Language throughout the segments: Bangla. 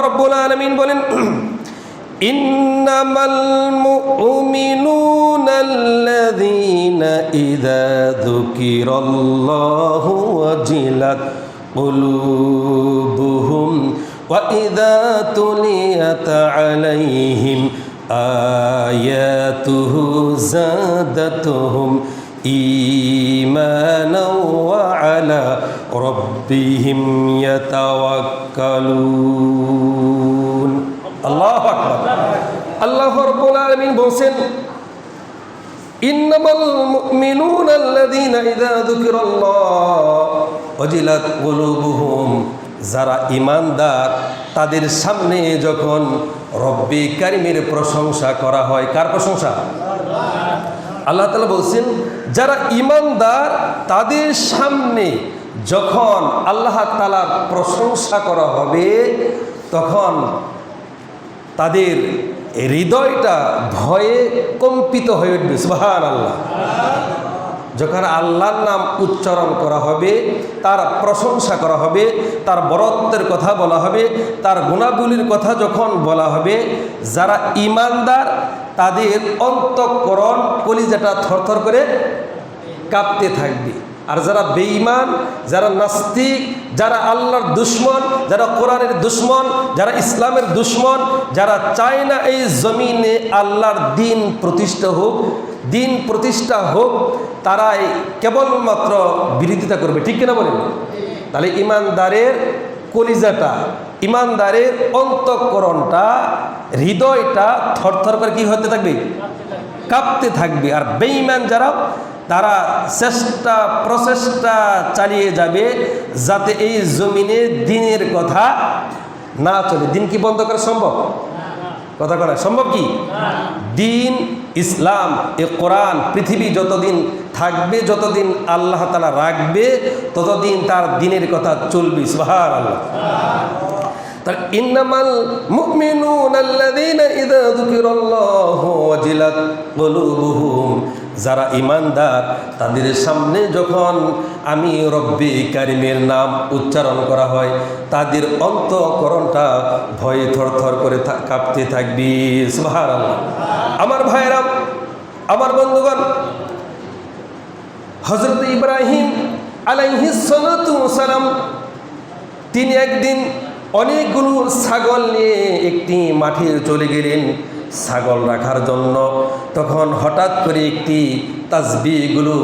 রব্বুল আলামিন বলেন ইন্নামাল মুমিনুনা আল্লাযীনা ইযা যুকিরাল্লাহু ওয়াজিলাত قلوبهم وإذا تليت عليهم آياته زادتهم إيمانا وعلى ربهم يتوكلون الله أكبر الله رب العالمين বলছেন إنما المؤمنون الذين إذا ذكر الله وجلت قلوبهم যারা ইমানদার তাদের সামনে যখন রব্বি কারিমের প্রশংসা করা হয় কার প্রশংসা আল্লাহ তালা বলছেন, যারা ইমানদার, তাদের সামনে যখন আল্লাহ তালার প্রশংসা করা হবে, তখন তাদের হৃদয়টা ভয়ে কম্পিত হয়ে উঠবে সুহান আল্লাহ যখন আল্লাহর নাম উচ্চারণ করা হবে, তার প্রশংসা করা হবে, তার বরত্বের কথা বলা হবে, তার গুণাগুলির কথা যখন বলা হবে, যারা ইমানদার তাদের অন্তঃকরণ কলিজাটা থরথর করে কাঁপতে থাকবে। আর যারা বেঈমান, যারা নাস্তিক, যারা আল্লাহর দুশ্মন, যারা কোরআনের দুশ্মন, যারা ইসলামের দুশ্মন, যারা চায় না এই জমিনে আল্লাহর দিন প্রতিষ্ঠা হোক, দিন প্রতিষ্ঠা হোক, তারাই কেবলমাত্র বিরোধিতা করবে। ঠিক কিনা বলেন? তাহলে ইমানদারের কলিজাটা ইমানদারের অন্তঃকরণটা, হৃদয়টা থরথর করে কি হতে থাকবে? কাঁপতে থাকবে। আর বেঈমান যারা, তারা চেষ্টা, প্রচেষ্টা চালিয়ে যাবে যাতে এই জমিনে দিনের কথা না চলে। দিন কি বন্ধ করা সম্ভব? কথা করা সম্ভব কি? দিন, ইসলাম, এ কোরআন, পৃথিবী যতদিন থাকবে, যতদিন আল্লাহ তালা রাখবে, ততদিন তার দিনের কথা চলবে। সুহার আল্লাহ যারা ইমানদার তাদের সামনে যখন আমি রব্বি কারিমের নাম উচ্চারণ করা হয়, তাদের অন্তঃকরণটা ভয়ে থরথর করে কাঁপতে থাকবি। আমার ভাইয়েরা, আমার বন্ধুগণ হজরত ইব্রাহিম আলাইহিস সালাম, তিনি একদিন অনেকগুলো ছাগল নিয়ে একটি মাঠে চলে গেলেন ছাগল রাখার জন্য। তখন হঠাৎ করে একটি তাজবিগুলো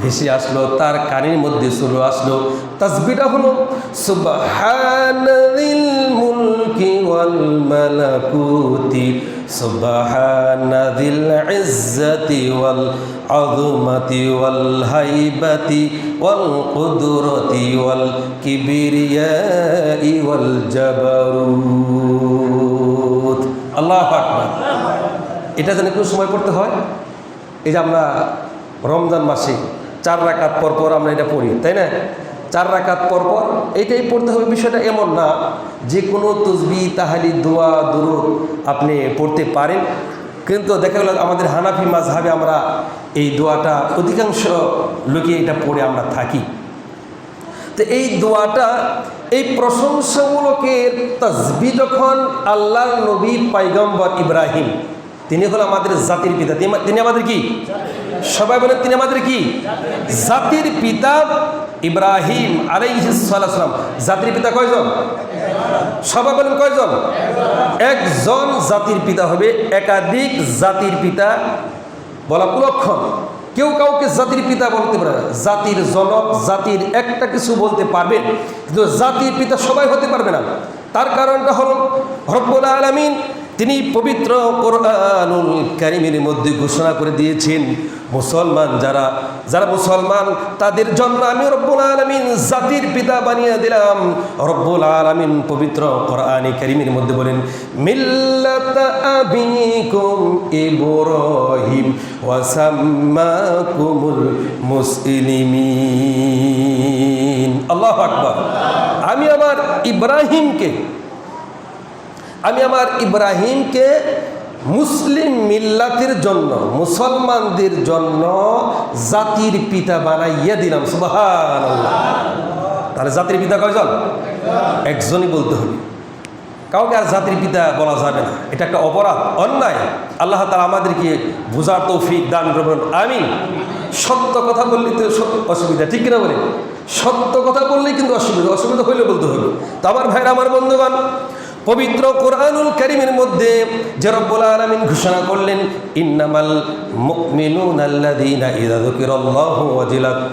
ভেসে আসলো, তার কানের মধ্যে শুরু আসলো। তাজবিটা হলো সুবাহ ওয়াল ওয়াল হাইবাতি ওয়াল কুদরতি ওয়াল কিবরিয়াই ওয়াল জাবারুত। আল্লাহু আকবার। এটা যেন একটু সময় পড়তে হয়? এই যে আমরা রমজান মাসে চার রাকাত পর পর আমরা এটা পড়ি, তাই না? চার রাকাত পর পর এইটাই পড়তে হবে বিষয়টা এমন না যে কোনো তসবি, তাহালি, দোয়া, দুরুদ আপনি পড়তে পারেন। কিন্তু দেখা গেল আমাদের হানাফি মাঝহাবে আমরা এই দোয়াটা অধিকাংশ লোকে এটা পড়ে আমরা থাকি। তো এই দোয়াটা, এই প্রশংসামূলকের তসবি যখন আল্লাহ নবী পাইগম্বর ইব্রাহিম, তিনি হলো আমাদের জাতির পিতা। তিনি আমাদের কি? সবাই বলেন তিনি আমাদের কি? জাতির পিতা ইব্রাহিম আলাইহিসালাম জাতির পিতা কয়জন? সবাই বলেন কয়জন? একজন জাতির পিতা হবে, একাধিক জাতির পিতা বলা কুলক্ষণ। কেউ কাউকে জাতির পিতা বলতে পারে জাতির জনক, জাতির একটা কিছু বলতে পারবেন কিন্তু জাতির পিতা সবাই হতে পারবে না। তার কারণটা হল রব্বুল আলমিন তিনি পবিত্র কোরআনুল কারিমের মধ্যে ঘোষণা করে দিয়েছেন, মুসলমান যারা যারা মুসলমান, তাদের জন্য আমি রব্বুল আলমিন জাতির পিতা বানিয়ে দিলাম। রব্বুল আলমিন পবিত্র কোরআনে কারিমের মধ্যে বলেন আল্লাহু আকবার। আমি আমার ইব্রাহিমকে আমি আমার ইব্রাহিমকে মুসলিম মিল্লাতের জন্য, মুসলমানদের জন্য জাতির পিতা বানাইয়া দিলাম, সুবহানাল্লাহ। তাহলে জাতির পিতা কয়জন? একজনই বলতে হবে। কাউকে আর জাতির পিতা বলা যাবে না। এটা একটা অপরাধ, অন্যায়। আল্লাহ তালা আমাদেরকে বোঝার তৌফিক দান করবেন। আমি সত্য কথা বললেই তো অসুবিধা, ঠিক কিনা বলে সত্য কথা বললেই কিন্তু অসুবিধা অসুবিধা হইলে বলতে হবে। তো আমার ভাইরা, আমার বন্ধুগণ পবিত্র কোরআনুল করিমের মধ্যে যে রব্বুল আলামিন ঘোষণা করলেন, ইন্নামাল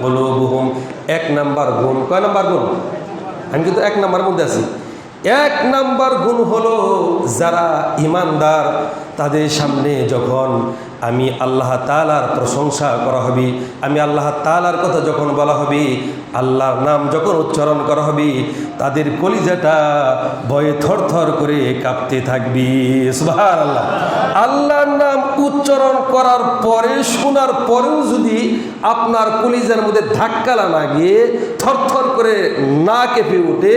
কুলুবুহুম। এক নাম্বার গুণ। কয় নাম্বার গুণ? আমি কিন্তু এক নাম্বার মধ্যে আছি। এক নাম্বার গুণ হলো যারা ইমানদার, তাদের সামনে যখন আমি আল্লাহ তালার প্রশংসা করা হবে, আমি আল্লাহ তালার কথা যখন বলা হবে, আল্লাহর নাম যখন উচ্চারণ করা হবে, তাদের কলিজাটা ভয়ে থরথর করে কাঁপতে থাকবি। আল্লাহ আল্লাহর নাম উচ্চারণ করার পরে, শোনার পরেও যদি আপনার কলিজার মধ্যে ধাক্কা গিয়ে থরথর করে না কেঁপে উঠে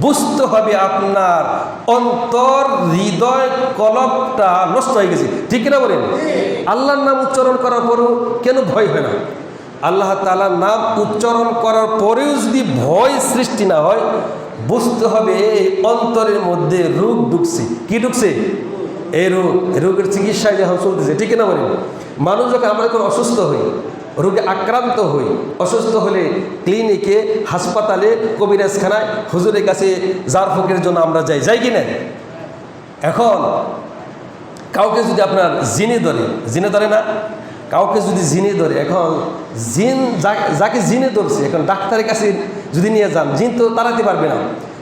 বুঝতে হবে আপনার অন্তর, হৃদয় কলকটা নষ্ট হয়ে গেছে। ঠিক না বলেন? আল্লাহর নাম উচ্চারণ করার পরেও কেন ভয় হয় না? আল্লাহ তালার নাম উচ্চারণ করার পরেও যদি ভয় সৃষ্টি না হয়, বুঝতে হবে অন্তরের মধ্যে রোগ ঢুকছে। কি ঢুকছে? এই রোগ রোগের চিকিৎসায় যখন চলতেছে ঠিক না বলেন? মানুষ যখন আমরা যখন অসুস্থ হই রোগে আক্রান্ত হই, অসুস্থ হলে ক্লিনিকে, হাসপাতালে, কবিরাজখানায়, হুজুরের কাছে জার ফকিরের জন্য আমরা যাই যাই কি না এখন, কাউকে যদি আপনার জিনে ধরে জিনে ধরে না? কাউকে যদি জিনে ধরে, এখন জিন যাকে জিনে ধরছে, এখন ডাক্তারের কাছে যদি নিয়ে যান, জিন তো তাড়াতে পারবে না।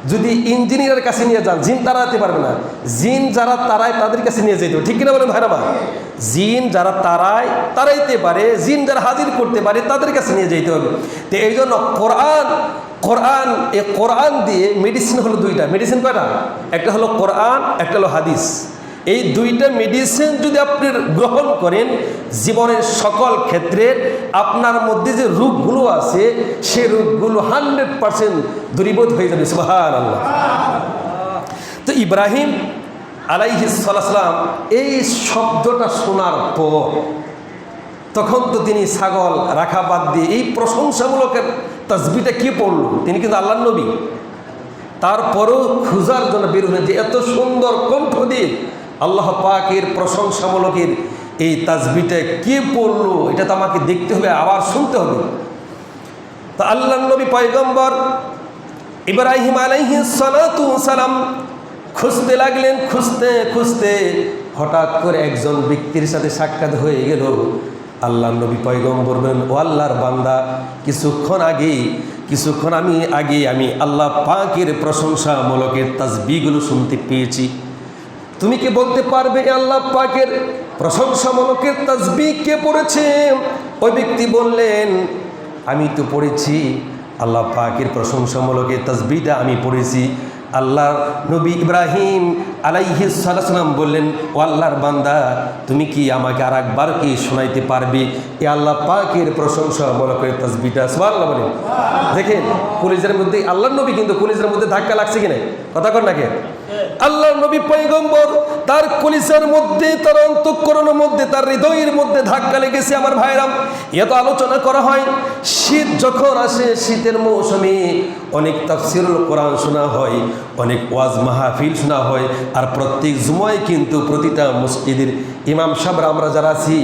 যদি ইঞ্জিনিয়ারের কাছে নিয়ে যান, জিন তাড়াতে পারবে না। জিন যারা তারায় তাদের কাছে নিয়ে যেতে ঠিক কিনা বলেন ভাইরা জিন যারা তারায় তারাইতে পারে, জিন যারা হাজির করতে পারে, তাদের কাছে নিয়ে যেতে হবে। তো এই জন্য কোরআন কোরআন এ কোরআন দিয়ে মেডিসিন হলো দুইটা। মেডিসিন কয়টা? একটা হলো কোরআন, একটা হলো হাদিস। এই দুইটা মেডিসিন যদি আপনি গ্রহণ করেন, জীবনের সকল ক্ষেত্রে আপনার মধ্যে যে রোগগুলো আছে সে রোগগুলো হান্ড্রেড পারসেন্ট দূরীভূত হয়ে যাবে সুবাহান আল্লাহ তো ইব্রাহিম আলাইহিসাল্লাম এই শব্দটা শোনার পর তখন তো তিনি ছাগল রাখা বাদ দিয়ে এই প্রশংসামূলকের তসবিটা কি পড়ল? তিনি কিন্তু আল্লাহ নবী। তারপরেও খুঁজার জন্য বের হলেন যে এত সুন্দর কণ্ঠ দিয়ে আল্লাহ পাকের প্রশংসামূলকের এই তাজবিটা কে পড়ল, এটা তো আমাকে দেখতে হবে, আবার শুনতে হবে। তা আল্লাহ নবী পয়গম্বর ইব্রাহিম আলাইহি সালাতু সালাম খুঁজতে লাগলেন, খুঁজতে খুঁজতে হঠাৎ করে একজন ব্যক্তির সাথে সাক্ষাৎ হয়ে গেল। আল্লাহ নবী পয়গম্বর বলেন, ও আল্লাহর বান্দা, কিছুক্ষণ আগে কিছুক্ষণ আমি আগে আমি আল্লাহ পাকের প্রশংসামূলকের তাজবিগুলো শুনতে পেয়েছি। তুমি কি বলতে পারবে আল্লাহ পাকের প্রশংসামূলকের তাজবি কে পড়েছে? ওই ব্যক্তি বললেন, আমি তো পড়েছি, আল্লাহ পাকের প্রশংসামূলকের তাজবিটা আমি পড়েছি। আল্লাহ নবী ইব্রাহিম আলাইহি সালাম বললেন, ও আল্লাহর বান্দা, তুমি কি আমাকে আর একবার কি শোনাইতে পারবে? এ আল্লাহ পাকের প্রশংসা প্রশংসামূলকের তাজবিটা সুবহানাল্লাহ বলেন। দেখেন, কলেজের মধ্যে, আল্লাহর নবী কিন্তু কলেজের মধ্যে ধাক্কা লাগছে কিনা কথা কর নাকি আল্লাহ নবী পয়গম্বর তার কলিসার মধ্যে, তার অন্তঃকরণের মধ্যে, তার হৃদয়ের মধ্যে ধাক্কা লেগেছে আমার ভাইরাম। এত আলোচনা করা হয়, শীত যখন আসে, শীতের মৌসুমে অনেক তাফসিরুল কোরআন শোনা হয়, অনেক ওয়াজ মাহফিল শোনা হয়, আর প্রত্যেক জুমায় কিন্তু প্রতিটা মসজিদের ইমাম সাহেবরা, আমরা যারা আছি,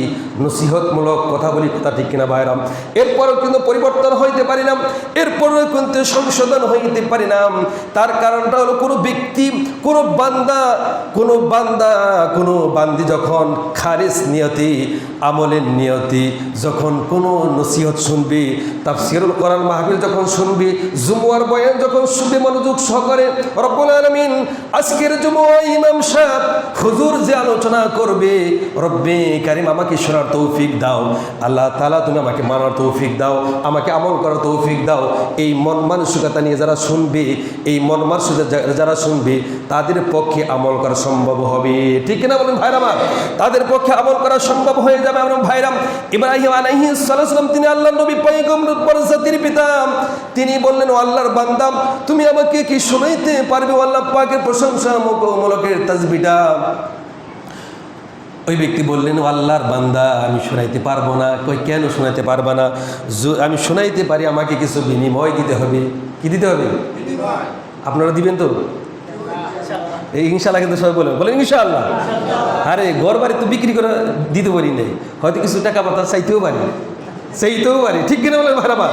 নসিহতমূলক কথা বলি, কথা ঠিক কিনা ভাইরাম? এরপরেও কিন্তু পরিবর্তন হইতে পারি না, এরপরেও কিন্তু সংশোধন হইতে পারি না। তার কারণটা হলো কোনো ব্যক্তি কোনো বান্দা কোনো বান্দা, কোনো বান্দি যখন খারিজ নিয়তি, আমলের নিয়তি, যখন কোনো নসিহত শুনবি, তাফসিরুল কোরআন মাহফিল যখন শুনবি, জুমুয়ার বয়ান যখন শুনবি মনোযোগ সহকারে, রব্বুল আলামিন, আজকের জুমুয়া ইমাম সাহেব, হুজুর যে আলোচনা করবে, রব্বে কারিম আমাকে শোনার তৌফিক দাও, আল্লাহ তাআলা তুমি আমাকে মানার তৌফিক দাও, আমাকে আমল করার তৌফিক দাও, এই মন মানসিকতা নিয়ে যারা শুনবে, এই মন মানসিকতা যারা শুনবে তাদের পক্ষে আমল করা সম্ভব হবে। ঠিক কিনা বলেন ভাইরা আমার? তাদের পক্ষে আমল করা সম্ভব হয়ে যাবে আমার ভাইরাম ইব্রাহিম সালাম, তিনি আল্লাহ নবী পয়গম্বর, পরজাতির পিতা। তিনি বললেন, ও আল্লাহর বান্দাম তুমি আমাকে কি শুনাইতে পারবে? আল্লাহ পাকের প্রশংসা মূলকের তাজবিটা। ওই ব্যক্তি বললেন আল্লাহর বান্দা, আমি শোনাইতে পারব না। কই, কেন শোনাইতে পারবা না? আমি শোনাইতে পারি, আমাকে কিছু বিনিময় দিতে হবে। কি দিতে হবে? আপনারা দিবেন তো? এই ইনশাল্লাহ কিন্তু সবাই বলেন বলেন ইনশাল্লাহ আরে ঘর বাড়ি তো বিক্রি করে দিতে পারি নাই। হয়তো কিছু টাকা পাতা চাইতেও পারি। চাইতেও পারি। ঠিক কিনা বলেন ভাড়া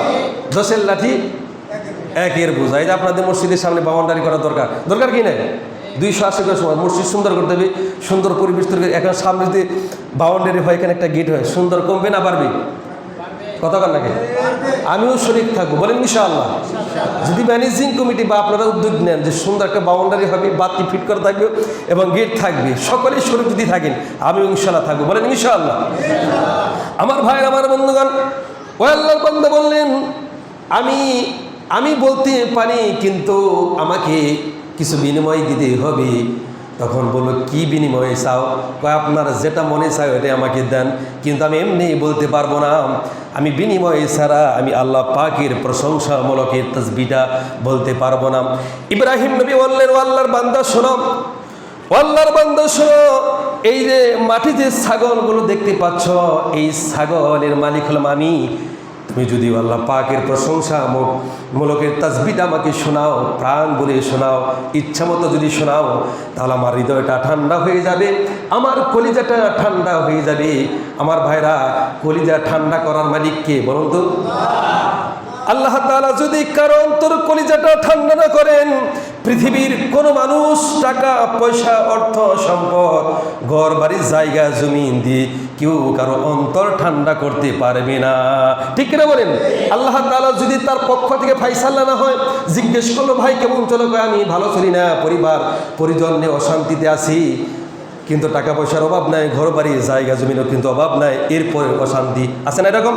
দশের লাঠি একের বোঝা। যে আপনাদের মসজিদের সামনে বাউন্ডারি করা দরকার। দরকার কি নাই? দুইশো আশি করে সময় মসজিদ সুন্দর করতে হবে। সুন্দর পরিবেশ তৈরি করে। এখন সামনে যদি বাউন্ডারি হয়, এখানে একটা গেট হয়। সুন্দর কমবে না পারবে কর নাকি? আমিও শরীর থাকব, বলেন ইনশাআল্লাহ। যদি ম্যানেজিং কমিটি বা আপনারা উদ্যোগ নেন যে সুন্দর একটা বাউন্ডারি হবে, বাতি ফিট করা থাকবে এবং গেট থাকবে, সকলেই শরীর যদি থাকেন, আমিও ইনশাআল্লাহ থাকব, বলেন ইনশাআল্লাহ। আমার ভাই আমার বন্ধুগণ, ও আল্লাহর বন্ধু বললেন, আমি আমি বলতে পারি, কিন্তু আমাকে কিছু বিনিময় দিতে হবে। তখন বলল, কি বিনিময়ে চাও? কয়, আপনার যেটা মনে চাও এটা আমাকে দেন। কিন্তু আমি এমনি বলতে পারব না। আমি বিনিময়ে ছাড়া আমি আল্লাহ পাকের প্রশংসামূলকের তসবিটা বলতে পারব না। ইব্রাহিম নবী বললেন, আল্লাহর বান্দা শোনো, আল্লাহর বান্দা শোনো, এই যে মাটিতে ছাগলগুলো দেখতে পাচ্ছ, এই ছাগলের মালিক হলাম আমি। তুমি যদি আল্লাহ পাকের প্রশংসা মুখ মূলকের তাসবিটা আমাকে শোনাও, প্রাণ বলে শোনাও, ইচ্ছা মতো যদি শোনাও, তাহলে আমার হৃদয়টা ঠান্ডা হয়ে যাবে, আমার কলিজাটা ঠান্ডা হয়ে যাবে। আমার ভাইরা, কলিজা ঠান্ডা করার মালিককে বলুন তো? আল্লাহ তাআলা যদি কারও অন্তর কলিজাটা ঠান্ডা না করেন, পৃথিবীর কোনো মানুষ টাকা, পয়সা, অর্থ, সম্পদ ঘর বাড়ির জায়গা, জমিন দিয়ে কেউ কারও অন্তর ঠান্ডা করতে পারবে না। ঠিক কিনা বলেন? আল্লাহ তাআলা যদি তার পক্ষ থেকে ফাইসাল্লা না হয়, জিজ্ঞেস করল, ভাই, কেমন চলো আমি ভালো চলি না, পরিবার পরিজন নিয়ে অশান্তিতে আছি। কিন্তু টাকা পয়সার অভাব নাই ঘর বাড়ি জায়গা জমিনও কিন্তু অভাব নাই, এরপরে অশান্তি। আছে না এরকম?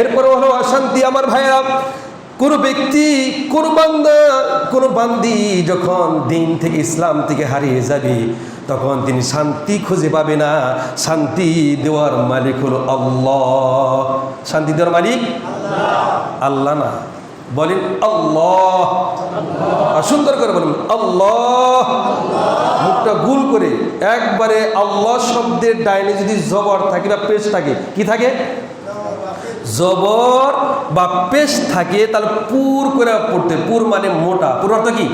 এরপরে হলো অশান্তি, আমার ভাইরা কোনো ব্যক্তি, কোনো বান্দা, কোনো বান্দি যখন দিন থেকে ইসলাম থেকে হারিয়ে যাবে, তখন তিনি শান্তি খুঁজে পাবে না। শান্তি দেওয়ার মালিক হলো আল্লাহ। শান্তি দেওয়ার মালিক? আল্লাহ না। বলেন আল্লাহ। আর সুন্দর করে বলেন, আল্লাহ। মুখটা গুল করে একবারে আল্লাহ শব্দের ডাইনে যদি জবর থাকে বা পেশ থাকে, কি থাকে? জবর বা পেশ থাকে, তাহলে পুর করে পড়তে, পুর মানে মোটা। পুর অর্থ কি?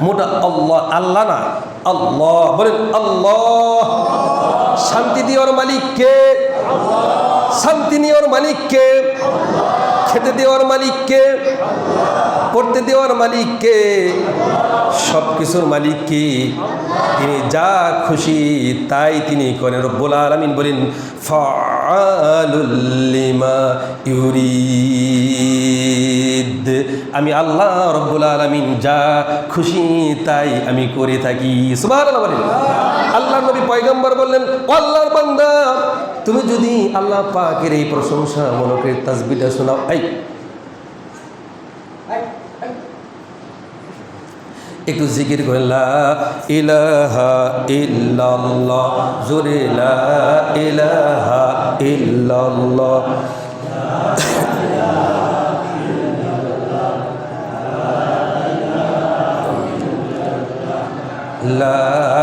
মোটা আল্লাহ আল্লাহ না, আল্লাহ। বলেন, আল্লাহ। শান্তি দেওয়ার মালিক কে শান্তি নেওয়ার মালিক কে খেতে দেওয়ার মালিককে, পড়তে দেওয়ার মালিককে সব কিছুর মালিককে তিনি যা খুশি তাই তিনি করেন। রব্বুল আলমিন বলেন ইউরিদ। আমি আল্লাহ রব্বুল আলমিন যা খুশি তাই আমি করে থাকি। সুবাহ বলেন। আল্লাহ নবী পয়গম্বর বললেন "ও আল্লাহর বান্দা, তুমি যদি আল্লাহ পাকের এই প্রশংসা মনকের তাসবিটা শোনাও। এই। একটু জিকির করে ইলাহা ইল্লাল্লাহ, জোরে ইলাহা ইল্লাল্লাহ। লা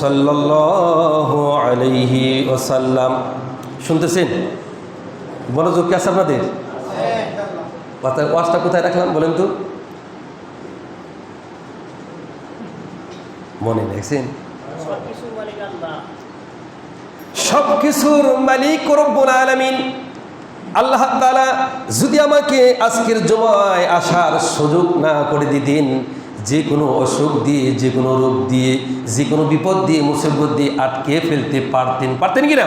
সাল্লাল্লাহু আলাইহি ওয়াসাল্লাম। শুনতেছেন? মনোযোগ কি আছে আপনাদের? ওয়াজটা কোথায় রাখলাম বলেন তো? মনে দেখছেন সব কিছুর মালিক আল্লাহ তাআলা যদি আমাকে আজকের জমায় আসার সুযোগ না করে দিতেন যে কোনো অসুখ দিয়ে, যে কোনো রোগ দিয়ে, যে কোনো বিপদ দিয়ে, মুসিবত দিয়ে আটকে ফেলতে পারতেন। পারতেন কি না?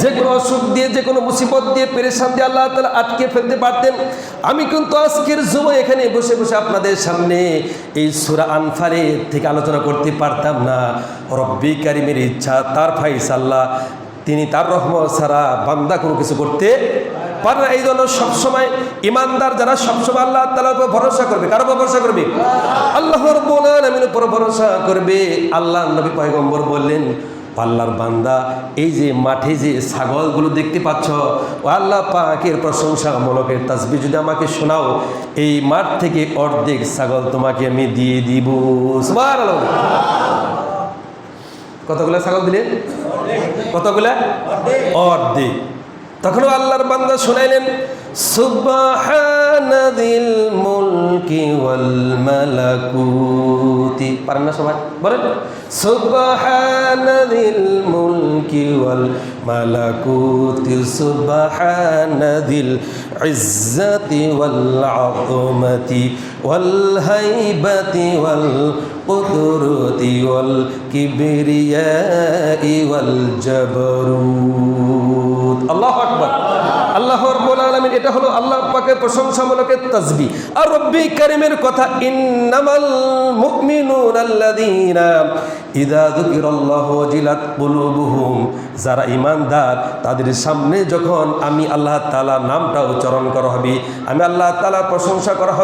যে কোনো অসুখ দিয়ে, যে কোনো মুসিবত দিয়ে, পেরেশান দিয়ে আল্লাহ তালা আটকে ফেলতে পারতেন। আমি কিন্তু আজকের সময় এখানে বসে বসে আপনাদের সামনে এই সুরা আনফারে থেকে আলোচনা করতে পারতাম না। রব্বি কারিমের ইচ্ছা, তার ফাইস আল্লাহ তিনি তার রহমত ছাড়া বান্দা কোনো কিছু করতে পারে এই জন্য সবসময় ইমানদার যারা সবসময় আল্লাহ তালার উপর ভরসা করবে। কারও উপর ভরসা করবে? আল্লাহ রব্বুল আলামিনের উপর ভরসা করবে। আল্লাহ নবী পয়গম্বর বললেন আল্লাহর বান্দা, এই যে মাঠে যে ছাগলগুলো দেখতে পাচ্ছ, ও আল্লাহ পাকের প্রশংসা মূলকের তাসবি যদি আমাকে শোনাও, এই মাঠ থেকে অর্ধেক ছাগল তোমাকে আমি দিয়ে দিব। কতগুলা ছাগল দিলে কতগুলা? অর্ধেক। তখন আল্লাহর বান্দা শুনাইলেন সুবহানাদিল মুলকি ওয়াল মালাকুতি। পারেন না সবাই? বলেন। সুবহানাদিল মুলকি ওয়াল মালাকুতি, সুবহানাদিল ইজ্জতি ওয়াল আযমতি, ওয়াল হাইবাতি ওয়াল কুদরতি, ওয়াল কিবরিয়াই ওয়াল জাবরুত। আল্লাহু আকবার। আল্লাহ রব্বুল আলামিন এটা হলো আল্লাহ পাকের প্রশংসামূলকের তাজবি। আর রব্বি কারিমের কথা, ইন্নামাল মুমিনুন আল্লাযীনা ইদা যুকিরাল্লাহু জিলাত কুলুবুহুম। যারা ইমানদার তাদের সামনে যখন আমি আল্লাহ তাআলা নামটা উচ্চারণ করা হবে, আমি আল্লাহ তাআলার প্রশংসা করা